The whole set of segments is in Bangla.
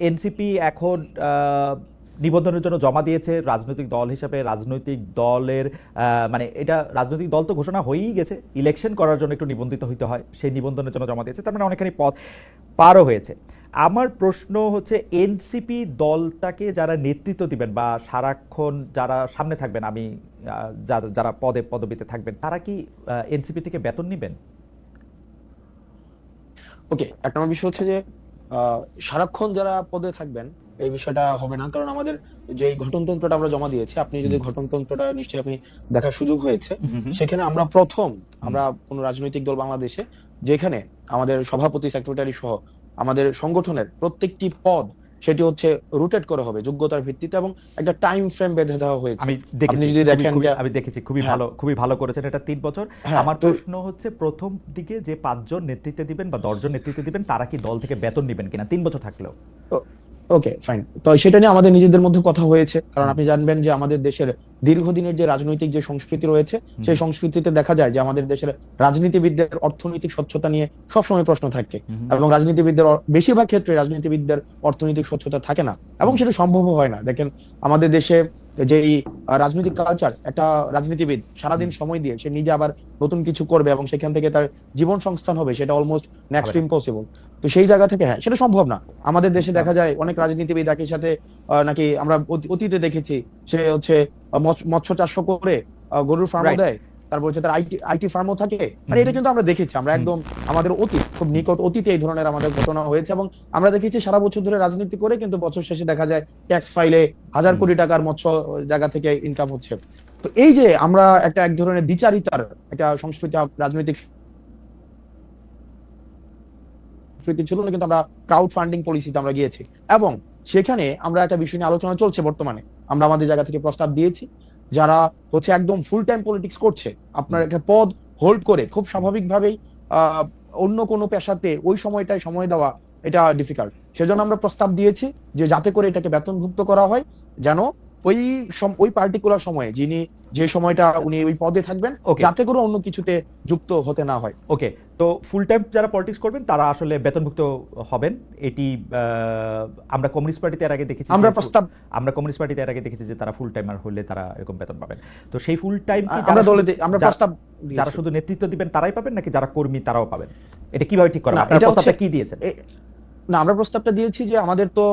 এনসিপি এখন নিবন্ধনের জন্য জমা দিয়েছে রাজনৈতিক দল হিসাবে। রাজনৈতিক দলের মানে এটা রাজনৈতিক দল তো ঘোষণা হয়েই গেছে। ইলেকশন করার জন্য একটু নিবন্ধিত হইতে হয়। সেই নিবন্ধনের জন্য জমা দিয়েছে। তার মানে অনেকখানি পথ পারও হয়েছে। আমার প্রশ্ন হচ্ছে, এনসিপি দলটাকে যারা নেতৃত্ব দিবেন বা সারাক্ষণ যারা সামনে থাকবেন, আমি যারা- পদে, পদবিতে থাকবেন, তারা কি এনসিপি থেকে বেতন নেবেন? ওকে এক নম্বর বিষয় হচ্ছে যে সারাক্ষণ যারা পদে থাকবেন এই বিষয়টা হবে না। কারণ আমাদের যে গঠনতন্ত্রটা ঘটনতন্ত্রটা আমরা জমা দিয়েছি আপনি যদি ঘটনতন্ত্রটা নিশ্চয়ই আপনি দেখার সুযোগ হয়েছে সেখানে আমরা প্রথম আমরা কোন রাজনৈতিক দল বাংলাদেশে যেখানে আমাদের সভাপতি সেক্রেটারি সহ আমাদের সংগঠনের প্রত্যেকটি পদ সেটি হচ্ছে রুটেট করা হবে যোগ্যতার ভিত্তিতে এবং একটা টাইম ফ্রেম বেঁধে দেওয়া হয়েছে। আমি দেখেছি আপনি যদি দেখেন আমি দেখেছি খুবই হ্যাঁ। ভালো খুবই ভালো করেছেন এটা তিন বছর। হ্যাঁ, আমার প্রশ্ন হচ্ছে প্রথম দিকে যে পাঁচজন নেতৃত্বে দিবেন বা দশজন নেতৃত্বে দিবেন তারা কি দল থেকে বেতন নেবেন কিনা? তিন বছর থাকলেও। ওকে ফাইন তো সেটা নিয়ে আমাদের নিজেদের মধ্যে কথা হয়েছে। কারণ আপনি জানবেন যে আমাদের দেশের দীর্ঘদিনের যে রাজনৈতিক যে সংস্কৃতি রয়েছে সেই সংস্কৃতিতে দেখা যায় যে আমাদের দেশের রাজনীতিবিদদের অর্থনৈতিক স্বচ্ছতা নিয়ে সবসময় প্রশ্ন থাকে। এবং রাজনীতিবিদদের বেশিরভাগ ক্ষেত্রে রাজনীতিবিদদের অর্থনৈতিক স্বচ্ছতা থাকে না। এবং সেটা সম্ভব হয় না। দেখেন আমাদের দেশে যে এই রাজনৈতিক কালচার একটা রাজনীতিবিদ সারাদিন সময় দিয়ে সে নিজে আবার নতুন কিছু করবে এবং সেখান থেকে তার জীবন সংস্থান হবে সেটা অলমোস্ট নেক্সট। ইম্পসিবল তো সেই জায়গা থেকে হ্যাঁ সেটা সম্ভব না। আমাদের দেশে দেখা যায় অনেক রাজনীতিবিদ একই সাথে আহ, নাকি আমরা অতীতে দেখেছি সে হচ্ছে মৎস্য- মৎস্য চাষ করে গরুর ফার্মও দেয় তারপর হচ্ছে তার আইটি আইটি ফার্মও থাকে। মানে এটা কিন্তু আমরা দেখেছি আমরা একদম আমাদের অতীত খুব নিকট অতীতে এই ধরনের আমাদের ঘটনা হয়েছে এবং আমরা দেখেছি সারা বছর ধরে রাজনীতি করে কিন্তু বছর শেষে দেখা যায় ট্যাক্স ফাইলে হাজার কোটি টাকার মৎস্য জায়গা থেকে ইনকাম হচ্ছে। তো এই যে আমরা একটা এক ধরনের দ্বিচারিতার একটা সংস্কৃতি রাজনৈতিক সংস্কৃতি ছিল না কিন্তু আমরা ক্রাউড ফান্ডিং পলিসিতে আমরা গিয়েছি। এবং সেখানে আমরা একটা বিষয় নিয়ে আলোচনা চলছে বর্তমানে। আমরা আমাদের জায়গা থেকে প্রস্তাব দিয়েছি। যারা হচ্ছে একদম ফুল টাইম পলিটিক্স করছে, আপনার একটা পদ হোল্ড করে খুব স্বাভাবিকভাবেই অন্য কোনো পেশাতে ওই সময়টায় সময় দেওয়া এটা ডিফিকাল্ট সেজন্য আমরা প্রস্তাব দিয়েছি যে যাতে করে এটাকে বেতনভুক্ত করা হয়, যেন ওই ওই পার্টিকুলার সময়ে যিনি যে সময়টা উনি ওই পদে থাকবেন যাতে করে অন্য কিছুতে যুক্ত হতে না হয়। ওকে তো ফুল টাইম যারা পলিটিক্স করবেন তারা আসলে বেতনভুক্ত হবেন। এটি আমরা কমিউনিস্ট পার্টিতে এর আগে দেখেছি আমরা প্রস্তাব আমরা কমিউনিস্ট পার্টিতে এর আগে দেখেছি যে তারা ফুল টাইমার হলে তারা এরকম বেতন পাবেন। তো সেই ফুল টাইম আমরা দলে আমরা যারা- প্রস্তাব যারা শুধু নেতৃত্ব দিবেন তারাই পাবেন নাকি যারা কর্মী তারাও পাবেন? এটা কীভাবে ঠিক করেন না, আপনারা এটা প্রস্তাবটা কি দিয়েছেন? না আমরা প্রস্তাবটা দিয়েছি যে আমাদের তো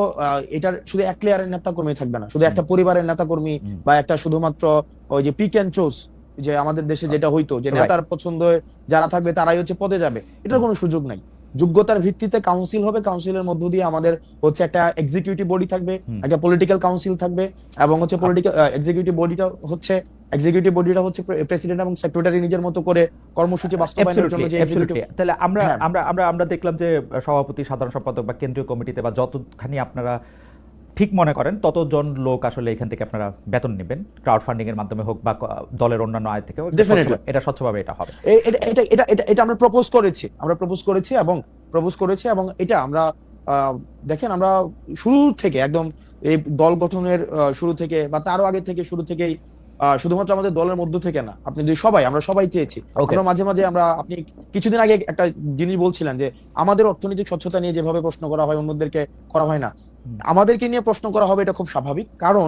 এটার শুধু এক লেয়ারের নেতা কর্মী থাকবে না শুধু একটা পরিবারের নেতা কর্মী বা একটা শুধুমাত্র ওই যে পিক অ্যান্ড চুজ যে আমাদের দেশে যেটা হইতো যে নেতার পছন্দ যারা থাকবে তারাই হচ্ছে পদে যাবে এটার কোনো সুযোগ নাই। যোগ্যতার ভিত্তিতে কাউন্সিল হবে কাউন্সিলের মধ্য দিয়ে আমাদের হচ্ছে একটা এক্সিকিউটিভ বডি থাকবে একটা পলিটিক্যাল কাউন্সিল থাকবে এবং হচ্ছে পলিটিক্যাল এক্সিকিউটিভ বডিটা হচ্ছে এক্সিকিউটিভ বডিটা হচ্ছে প্রেসিডেন্ট এবং সেক্রেটারি নিজের মতো করে কর্মসূচি বাস্তবায়নের জন্য যে executive- তাহলে আমরা হ্যাঁ। আমরা আমরা আমরা দেখলাম যে সভাপতি সাধারণ সম্পাদক বা কেন্দ্রীয় কমিটিতে বা যতখানি আপনারা ঠিক মনে করেন ততজন লোক আসলে এখান থেকে আপনারা বেতন নেবেন ক্রাউড ফান্ডিং এর মাধ্যমে হোক বা দলের অন্যান্য আয় থেকে হোক এটা স্বচ্ছ- এটা স্বচ্ছভাবে এটা হবে। এটা এটা এটা আমরা প্রপোজ করেছি। আমরা প্রপোজ করেছি এবং প্রপোজ করেছি এবং এটা আমরা দেখেন আমরা শুরু থেকে একদম এই দল গঠনের শুরু থেকে বা তারও আগে থেকে শুরু থেকেই শুধুমাত্র আমাদের দলের মধ্য থেকে না আপনি যদি সবাই আমরা সবাই চেয়েছি. আমরা মাঝে মাঝে আমরা আপনি কিছুদিন আগে একটা জিনিস বলছিলেন যে আমাদের অর্থনৈতিক স্বচ্ছতা নিয়ে যেভাবে প্রশ্ন করা হয় অন্যদেরকে করা হয় না। আমাদেরকে নিয়ে প্রশ্ন করা হবে এটা খুব স্বাভাবিক। কারণ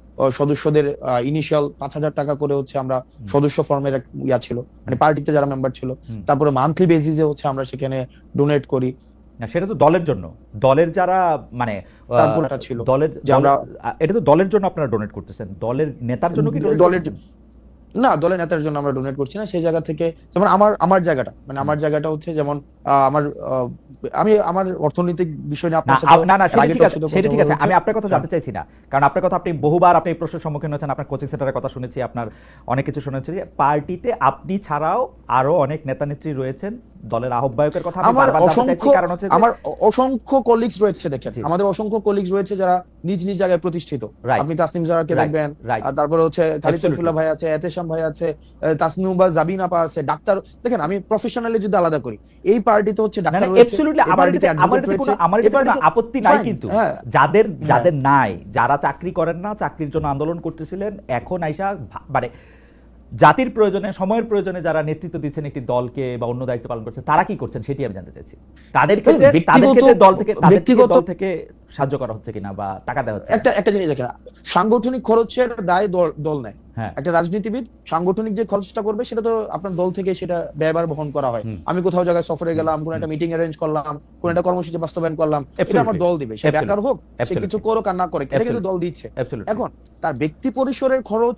সদস্যদের ইনিশিয়াল পাঁচ হাজার টাকা করে হচ্ছে আমরা সদস্য ফর্মের ইয়া ছিল। মানে পার্টিতে যারা মেম্বার ছিল তারপরে মান্থলি বেসিসে হচ্ছে আমরা সেখানে ডোনেট করি। না সেটা তো দলের জন্য। দলের যারা মানে ছিল। দলের আমরা- এটা তো দলের জন্য আপনারা ডোনেট করতেছেন। দলের নেতার জন্য কি দলের? না দলের নেতার জন্য আমরা ডোনেট করছি না। সেই জায়গা থেকে যেমন আমার আমার জায়গাটা মানে আমার জায়গাটা হচ্ছে যেমন আমার আমি আমার অর্থনৈতিক বিষয় নিয়ে না আপনার সাথে না না সেটা ঠিক আছে সেটা ঠিক আছে। আমি আপনার কথা জানতে চাইছি না। কারণ আপনার কথা আপনি বহুবার আপনি এই প্রশ্নের সম্মুখীন হয়েছেন আপনার কোচিং সেন্টারের কথা শুনেছি আপনার অনেক কিছু শুনেছি। যে পার্টিতে আপনি ছাড়াও আরও অনেক নেতা নেত্রী রয়েছেন। দলের আহ্বায়কের কথা আমার অসংখ্য আমার অসংখ্য কলিগস রয়েছে দেখেন। আমাদের অসংখ্য কলিগস রয়েছে যারা নিজ নিজ জায়গায় প্রতিষ্ঠিত। আপনি তাসনিম জারাকে দেখবেন আর তারপরে হচ্ছে খালিদ Absolutely. ভাই আছে এতেশাম ভাই আছে আহ, তাসনিমুবা জাবিন আপা আছে ডাক্তার দেখেন আমি প্রফেশনালি যদি আলাদা করি এই পার্টিতে হচ্ছে ডাক্তার রয়েছে আমার কোনো- আমার কোনো আপত্তি নাই কিন্তু। হ্যাঁ। যাদের হ্যাঁ। যাদের নাই যারা চাকরি করেন না চাকরির জন্য আন্দোলন করতেছিলেন এখন আইসা মানে জাতির প্রয়োজনে সময়ের প্রয়োজনে যারা নেতৃত্ব দিচ্ছেন একটি দলকে বা অন্য দায়িত্ব পালন করছেন তারা কি করছেন সেটি আমি জানতে চাইছি। তাদের ক্ষেত্রে তাদের ক্ষেত্রে দল থেকে ব্যক্তিগত- দল থেকে সাহায্য করা হচ্ছে কিনা বা টাকা দেওয়া হচ্ছে একটা একটা জিনিস দেখেন সাংগঠনিক খরচের দায় দল দল নেয়। হ্যাঁ। একটা রাজনীতিবিদ সাংগঠনিক যে খরচটা করবে সেটা তো আপনার দল থেকে সেটা ব্যয়বার বহন করা হয়। আমি কোথাও জায়গায় সফরে গেলাম কোন একটা মিটিং অ্যারেঞ্জ করলাম কোন একটা কর্মসূচি বাস্তবায়ন করলাম এটা আমার দল দিবে সে. বেকার হোক সে কিছু করুক আর না করে এটা কিন্তু দল দিচ্ছে। এখন তার ব্যক্তি পরিসরের খরচ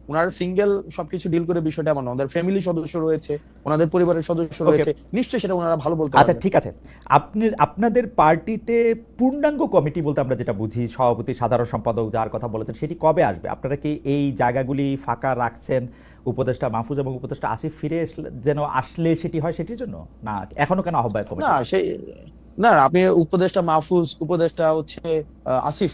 ওনারা সিঙ্গেল সবকিছু ডিল করে বিষয়টা এমন ওনাদের ফ্যামিলি সদস্য রয়েছে ওনাদের পরিবারের সদস্য রয়েছে। নিশ্চয়ই সেটা ওনারা ভালো বলতে আচ্ছা ঠিক আছে। আপনি আপনাদের পার্টিতে পূর্ণাঙ্গ কমিটি বলতে আমরা যেটা বুঝি সভাপতি সাধারণ সম্পাদক যার কথা বলেছেন সেটি কবে আসবে? আপনারা কি এই জায়গাগুলি ফাঁকা রাখছেন? উপদেষ্টা মাহফুজ এবং উপদেষ্টা আসিফ ফিরে যেন আসলে সেটি হয় সেটির জন্য? না এখনও কেন আহ্বায়ক না সেই না আপনি উপদেষ্টা মাহফুজ উপদেষ্টা হচ্ছে আসিফ।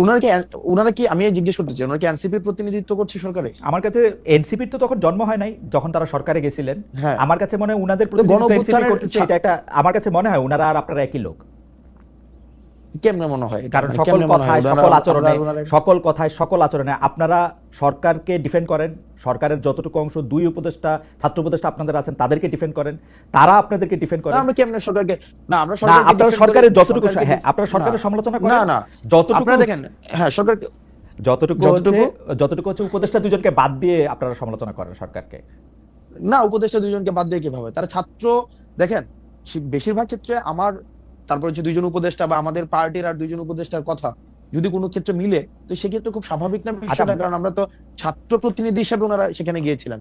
ওনারা কি ওনারা কি আমি জিজ্ঞেস করতে চাই ওনারা কি এনসিপির প্রতিনিধিত্ব করছে সরকারে? আমার কাছে এনসিপির তো তখন জন্ম হয় নাই যখন তারা সরকারে গেছিলেন। হ্যাঁ। আমার কাছে মনে হয় উনাদের প্রতিনিধিত্ব করতেছে এটা একটা আমার কাছে মনে হয় উনারা আর আপনারা একই লোক। কেমনে মনে হয় কারণ মানে সকল? কথায় সকল আচরণে সকল কথায় সকল আচরণে আপনারা সরকারকে ডিফেন্ড করেন সরকারের যতটুকু অংশ দুই উপদেষ্টা ছাত্র উপদেষ্টা আপনাদের আছেন তাদেরকে ডিফেন্ড করেন তারা আপনাদেরকে ডিফেন্ড করেন। আমরা কেমনে সরকারকে না আমরা না আপনারা সরকারের যতটুকু হ্যাঁ আপনারা সরকারের সমালোচনা করেন। না না যতটুকু আপনারা দেখেন হ্যাঁ সরকার যতটুকু যতটুকু- হচ্ছে যতটুকু হচ্ছে উপদেষ্টা দুজনকে বাদ দিয়ে আপনারা সমালোচনা করেন সরকারকে। না উপদেষ্টা দুইজনকে বাদ দিয়ে কীভাবে? তারা ছাত্র দেখেন বেশিরভাগ ক্ষেত্রে আমার তারপর হচ্ছে দুইজন উপদেষ্টা বা আমাদের পার্টির আর দুইজন উপদেষ্টার কথা যদি কোনো ক্ষেত্রে মিলে তো সেক্ষেত্রে খুব স্বাভাবিক না বিষয়টা আচ্ছা। কারণ আমরা তো ছাত্র প্রতিনিধি হিসেবে ওনারা সেখানে গিয়েছিলেন